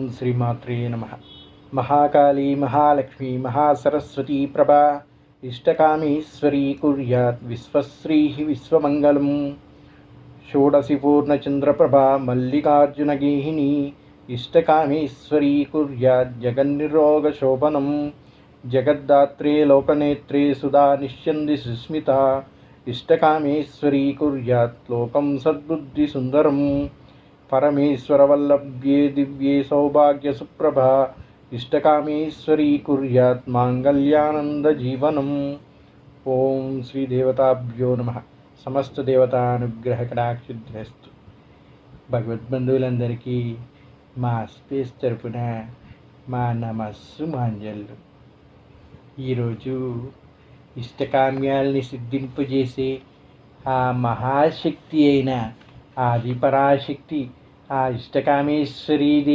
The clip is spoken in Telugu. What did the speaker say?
ఓం శ్రీమాత్రే నమ. మహాకాళీ మహాలక్ష్మీ మహాసరస్వతీ ప్రభా. ఇష్టకామేశ్వరీ కుర్యాత్ విశ్వశ్రీ విశ్వమంగళం. షోడసి పూర్ణచంద్రప్రభా మల్లికార్జునగేహిని ఇష్టకామేశ్వరీ కుర్యాత్ జగన్నిరోగశోభనం జగద్దాత్రే లోకనేత్రే సుధా నిశ్యంది సుస్మిత. ఇష్టకామేశ్వరీ కుర్యాత్ లోకం సద్బుద్ధి సుందరం. పరమేశ్వరవల్లభ్యే దివ్యే సౌభాగ్యసుప్రభా ఇష్టకామేశ్వరీ కుర్యాత్ మాంగళ్యానందజీవనం ఓం శ్రీదేవతాభ్యో నమ. సమస్త దేవతానుగ్రహ కటాక్షిద్రస్తు భగవద్బంధువులందరికీ మా స్పేస్ తరపున మా నమస్సు మాంజల్లు ఈరోజు ఇష్టకామ్యాల్ని సిద్ధింపజేసే ఆ మహాశక్తి అయిన ఆదిపరాశక్తి ఆ ఇష్టకామేశ్వరీ